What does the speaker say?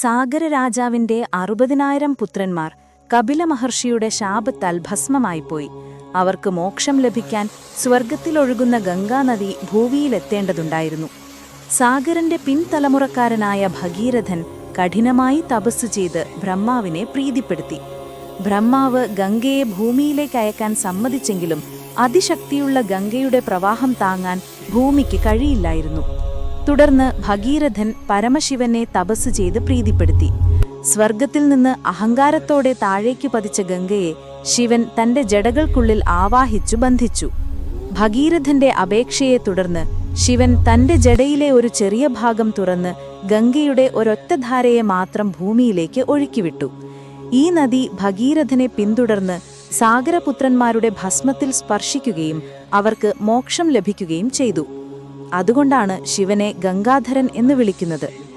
സാഗര രാജാവിന്റെ അറുപതിനായിരം പുത്രന്മാർ കപില മഹർഷിയുടെ ശാപത്താൽ ഭസ്മമായിപ്പോയി. അവർക്ക് മോക്ഷം ലഭിക്കാൻ സ്വർഗത്തിലൊഴുകുന്ന ഗംഗാനദി ഭൂവിയിലെത്തേണ്ടതുണ്ടായിരുന്നു. സാഗരന്റെ പിൻതലമുറക്കാരനായ ഭഗീരഥൻ കഠിനമായി തപസ് ചെയ്ത് ബ്രഹ്മാവിനെ പ്രീതിപ്പെടുത്തി. ബ്രഹ്മാവ് ഗംഗയെ ഭൂമിയിലേക്ക് അയക്കാൻ സമ്മതിച്ചെങ്കിലും അതിശക്തിയുള്ള ഗംഗയുടെ പ്രവാഹം താങ്ങാൻ ഭൂമിക്ക് കഴിയില്ലായിരുന്നു. തുടർന്ന് ഭഗീരഥൻ പരമശിവനെ തപസ് ചെയ്ത് പ്രീതിപ്പെടുത്തി. സ്വർഗത്തിൽ നിന്ന് അഹങ്കാരത്തോടെ താഴേക്ക് പതിച്ച ഗംഗയെ ശിവൻ തന്റെ ജടകൾക്കുള്ളിൽ ആവാഹിച്ചു ബന്ധിച്ചു. ഭഗീരഥന്റെ അപേക്ഷയെ തുടർന്ന് ശിവൻ തന്റെ ജടയിലെ ഒരു ചെറിയ ഭാഗം തുറന്ന് ഗംഗയുടെ ഒരൊറ്റധാരയെ മാത്രം ഭൂമിയിലേക്ക് ഒഴുക്കിവിട്ടു. ഈ നദി ഭഗീരഥനെ പിന്തുടർന്ന് സാഗരപുത്രന്മാരുടെ ഭസ്മത്തിൽ സ്പർശിക്കുകയും അവർക്ക് മോക്ഷം ലഭിക്കുകയും ചെയ്തു. അതുകൊണ്ടാണ് ശിവനെ ഗംഗാധരൻ എന്ന് വിളിക്കുന്നത്